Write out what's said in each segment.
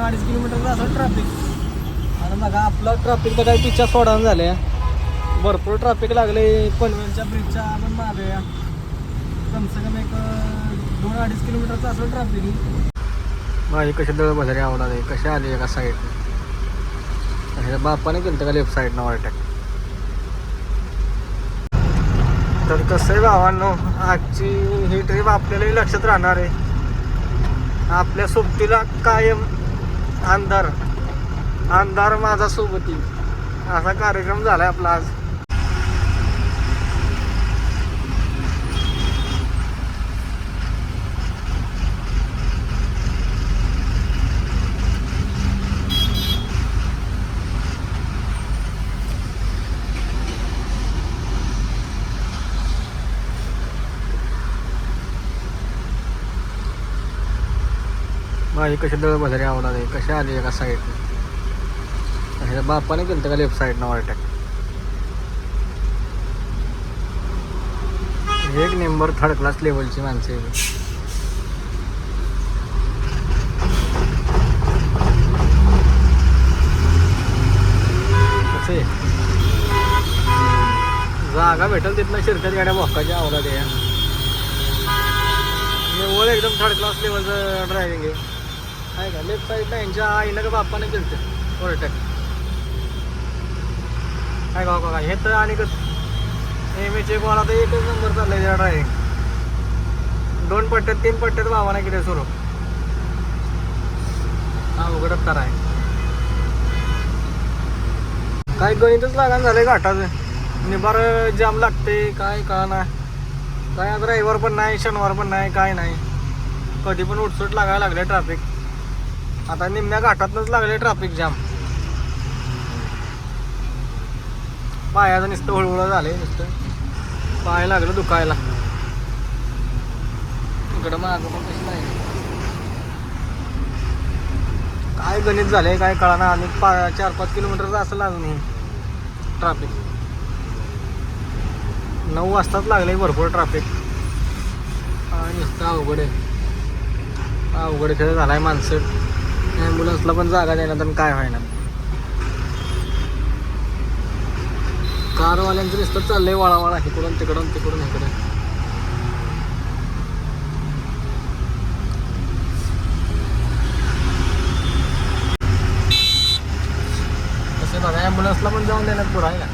दोन अडीच किलोमीटरचं असं ट्रॅफिक आणि बघा आपलं ट्रॅफिक तर काही पिच्छा सोडान झाले भरपूर ट्रॅफिक लागले पनवेलच्या ब्रिजच्या आपण मागे. कमसे कम से एक दोन अडीच किलोमीटरचं असं ट्रॅफिक माझी कशी दळ बजारी आवडा आहे कशी आली एका साईडने बापाने केलं का लेफ्ट साईडनं वाटत तर कसं आहे भावांनो आजची ही ट्रीप आपल्यालाही लक्षात राहणार आहे. आपल्या सोबतीला कायम अंधार अंधार माझा सोबती असा कार्यक्रम झाला आहे आपला आज. हे कशी दळ बजारी आवडा आहे कसे आले एका साईडने ह्याच्या बापाने केलं का लेफ्ट साईडनं अटॅक एक नंबर थर्ड क्लास लेवलची माणसं आहे. जागा भेटेल तिथनं शिरकत गाड्या भोकाच्या आवडा आहे निव्वळ एकदम थर्ड क्लास लेवलचं ड्रायव्हिंग आहे. आहे का? लेफ्ट साईडला यांच्या आईनं का बाप्पाने केलं ओव्हरटॅक काय का का हे तर आणि कसं? नेहमीचे बॉल आता एकच नंबर चाललाय त्या ड्रायव्हिंग दोन पट्ट्यात तीन पट्ट्यात नाही किती सुरू हा उघडत तर आहे. काय गणितच लागान झालंय घाटाचं. निबार जाम लागते काय का नाही काय आज रविवार पण नाही शनिवार पण नाही काय नाही. कधी पण उठसूट लागायला लागले ट्रॅफिक आता निम्म्या घाटातनच लागले ट्रॅफिक जाम पायाचं नुसतं हळूहळू झाले नुसतं. पाय लागलं दुखायला. इकडं मागं पण कसं नाही. काय गणित झालंय काय कळाना. आणि पा चार पाच किलोमीटरचं असं लागलं ट्रॅफिक नऊ वाजताच लागलंय भरपूर ट्रॅफिक नुसतं अवघड आहे. अवघड खेळ झालाय माणसं. ॲम्ब्युलन्सला पण जागा द्यायला तर काय व्हायना कारवाल्यांचं नुसतं चाललंय वाळावाळा इकडून तिकडून तिकडून इकडे. तसे बघा ॲम्ब्युलन्सला पण जाऊन देण्यात पुढं आहे का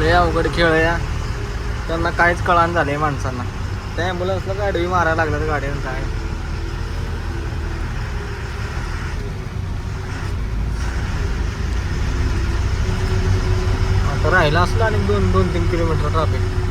लय अवघड खेळ या. त्यांना काहीच कळान झालंय माणसांना. त्या ॲम्ब्युलन्सला गाडवी मारायला लागल्यात गाड्या काय. आता राहिला असलं आणि दोन दोन तीन किलोमीटर ट्रॅफिक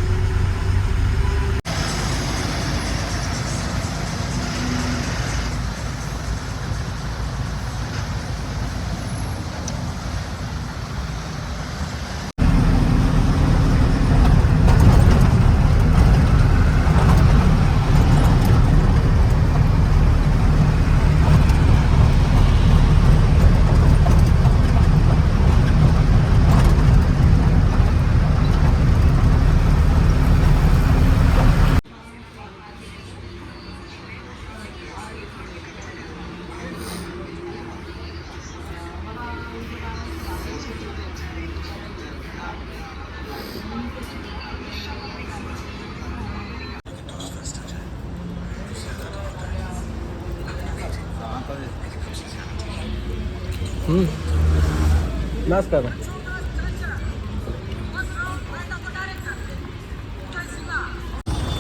नमस्कार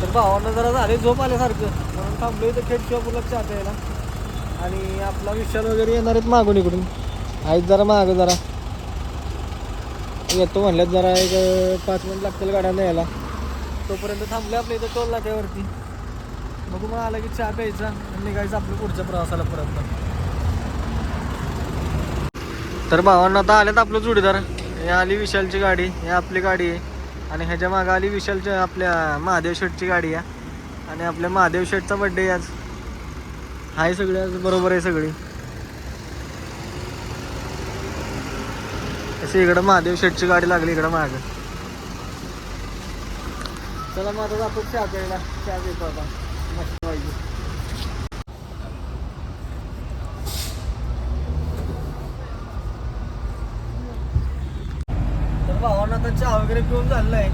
तर भावांना जरा झाले झोप आल्यासारखं. म्हणून थांबलो इथं खेळ किंवा पुला चहा प्यायला. आणि आपला विशाल वगैरे येणार आहेत मागून इकडून. आहेत जरा मागं जरा. येतो म्हणल्यात जरा एक पाच मिनिट लागतील गाड्या यायला तोपर्यंत थांबले आपल्या इथं टोल नाक्यावरती. बघू मग आला की चहा प्यायचा आणि निघायचं आपलं पुढच्या प्रवासाला परत. तर भावांना आता आल्यात आपलं जोडीदार. हे आली विशालची गाडी हे आपली गाडी आहे. आणि ह्याच्या मागं आली विशालच्या आपल्या महादेव शेठची गाडी आहे. आणि आपल्या महादेव शेठचा बड्डे आज. हाय सगळे आज बरोबर आहे सगळी. तशी इकडं महादेव शेठची गाडी लागली इकडं मागं. चला मग आता जातो चहा प्यायला. चहा देतो आता. मस्त पाहिजे तर भावानं आता चहा वगैरे पिऊन झालेला आहे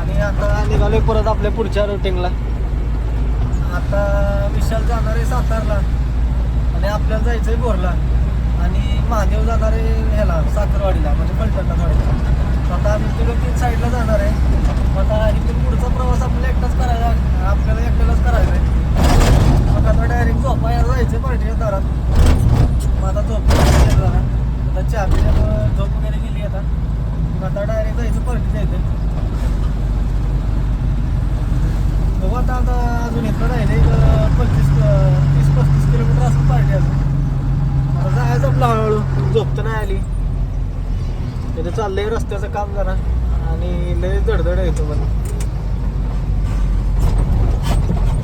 आणि आता निघालोय परत आपल्या पुढच्या रुटीनला आता विशाल जाणार आहे सातारला. आणि आपल्याला जायचंय बोरला. आणि महादेव जाणार आहे ह्याला साखरवाडीला म्हणजे पलटणवाडीला आता आम्ही तुला तीन साईडला जाणार आहे. मग आता इथून पुढचा प्रवास आपल्याला एकटाच करायला आपल्याला एकट्यालाच करायचा आहे. मग आता डायरेक्ट झोपायला जायचं पार्टीच्या दारात. मग आता झोप जरा आता चहा पिल्यामुळं झोप वगैरे गेली आता. आता डायरेक्ट जायचं पार्टीच्या जायचं बघू आता आता अजून इथं राहिले एक पंचवीस तीस पस्तीस किलोमीटर असं पार्टी अजून आता जायचं आपलं हळूहळू. झोप तर नाही आली. तिथे चाललंय रस्त्याचं काम जरा. आणि लय धडधड येतो पण.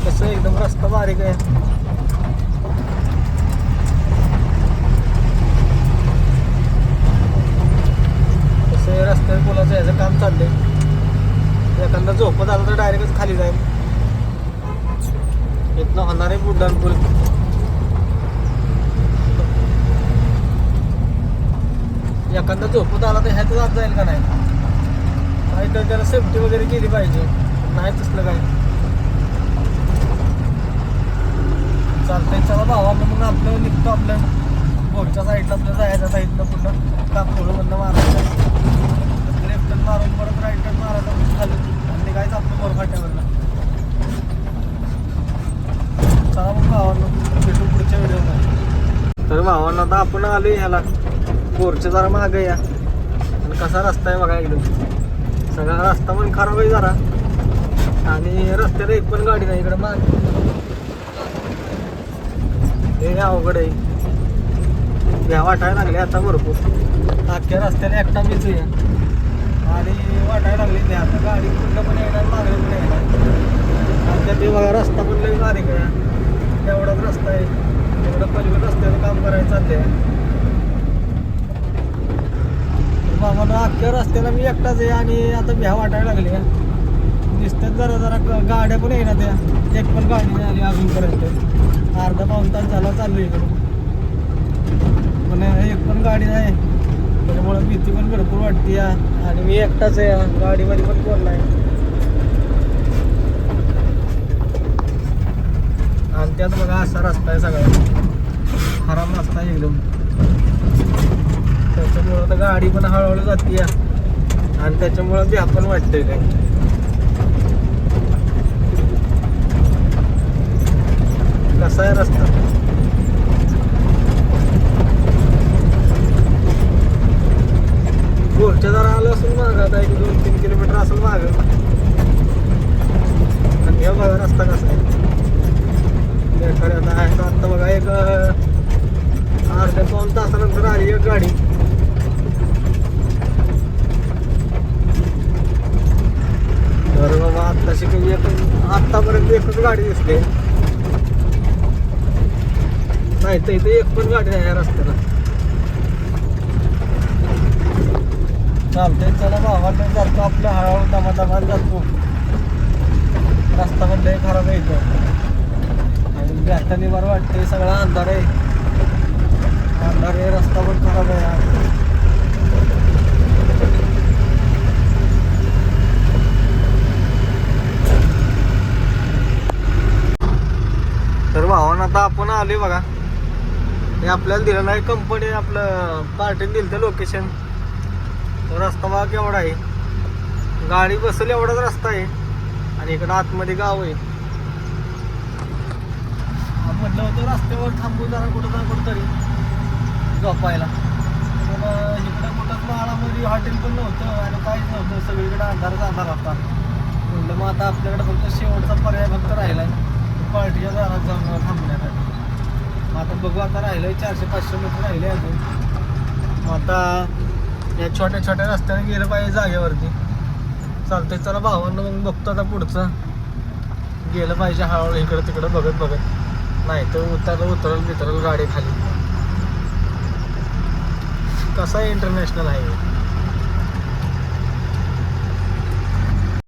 कसं एकदम रस्ता बारीक आहे. रस्त्यावर पुलाचं याचं काम चाललंय. एखादा झोपत आलं तर डायरेक्टच खाली जाईल. इथनं होणार आहे उड्डाणपूल एखादा झोपत आला तर ह्याचं जात जाईल का नाही? काही तर त्याला सेफ्टी वगैरे केली पाहिजे. नाही तसलं काय चालतंय चला भावा मग आपलं निघतो आपल्या पुढच्या साईडला आपलं जायच्या साईडला पुन्हा कापडमधनं मारायचं? लेफ्ट टर्न मारून परत राईट टर्न मारायचा खाली. आणि काय आपलं बोर फाट्यावरनं. चला मग भावांना भेटू पुढच्या व्हिडिओमध्ये. तर भावांना आता आपण आलो ह्याला. बोरच्या जरा मागं या. आणि कसा रस्ता आहे बघा एकदम सगळा रस्ता पण खराब आहे जरा. आणि रस्त्याला एक पण गाडी नाही इकडे माग. हे अवघड आहे. घ्या वाटायला लागले आता भरपूर. अख्ख्या रस्त्याने एकटा मीच आहे. आणि वाटायला लागली नाही आता गाडी कुठलं पण येणार मागणी पण येणार आणि त्यात बघा रस्ता पण लई बारीक आहे. एवढाच रस्ता आहे. एवढं पलीकडे रस्त्याचं काम करायचं चाललंय. मामाला अख्ख्या रस्त्याला मी एकटाच आहे आणि आता भ्या वाटायला लागली दिसतात जरा जरा गाड्या पण येणार त्या. एक पण गाडी नाही आली अजूनपर्यंत. अर्धा पाऊन तास झाला चालू इकडून पण एक पण गाडी नाही. त्याच्यामुळे भीती पण भरपूर वाटते या. आणि मी एकटाच आहे या. गाडीमध्ये पण कोण नाही. आणि त्यात बघा असा रस्ता आहे सगळा. खराब रस्ता आहे एकदम. त्याच्यामुळं तर गाडी पण हळूहळू जाते आणि त्याच्यामुळं ते आपण वाटतंय काय. कसा आहे रस्ता गोरच्या जरा आलं असेल मागं आता एक दोन तीन किलोमीटर असेल मागं आणि हे बघा रस्ता कसा आहे बेकार आहे. आता आहे का आता बघा एक अं, अर्ध्या पाऊन तासानंतर आली एक गाडी तर बाबा आत्ताशी काही एक आत्तापर्यंत एकच गाडी दिसते. नाही तर इथे एक पण गाडी नाही या रस्त्याला. चालतंय चला भावाला जातो आपल्या हळूहळू दमादमात जातो. रस्ता पण लय खराब आहे इथं. आणि बॅटाने बरं वाटते सगळा अंधार आहे. अंधार आहे रस्ता पण खराब आहे. तर भावानं आता आपण आलोय बघा. हे आपल्याला दिलं नाही कंपनी आपलं पार्टीने दिलं तर लोकेशन रस्ता बघा केवढा आहे. गाडी बसेल एवढाच रस्ता आहे. आणि इकडं आतमध्ये गाव आहे. म्हटलं होतं रस्त्यावर थांबून जरा कुठं ना कुठं तरी झोपायला पण इकडं कुठंच माळामध्ये हॉटेल पण नव्हतं आणि काहीच नव्हतं. सगळीकडे अंधारच अंधार होता. म्हटलं मग आता आपल्याकडे फक्त शेवटचा पर्याय फक्त राहिला आहे पार्टीच्या दारात जाऊन थांबण्यासाठी. मग आता बघू आता राहिलंय चारशे पाचशे मीटर राहिले अजून. मग आता या छोट्या छोट्या रस्त्याने गेलं पाहिजे जागेवरती. चालतंय चला भावांना मग बघतो आता पुढचं. गेलं पाहिजे हळूहळू इकडं तिकडं बघत बघत. नाही तर उतरलं उतरल बितरल गाडी खाली. कसा आहे इंटरनॅशनल हायवे?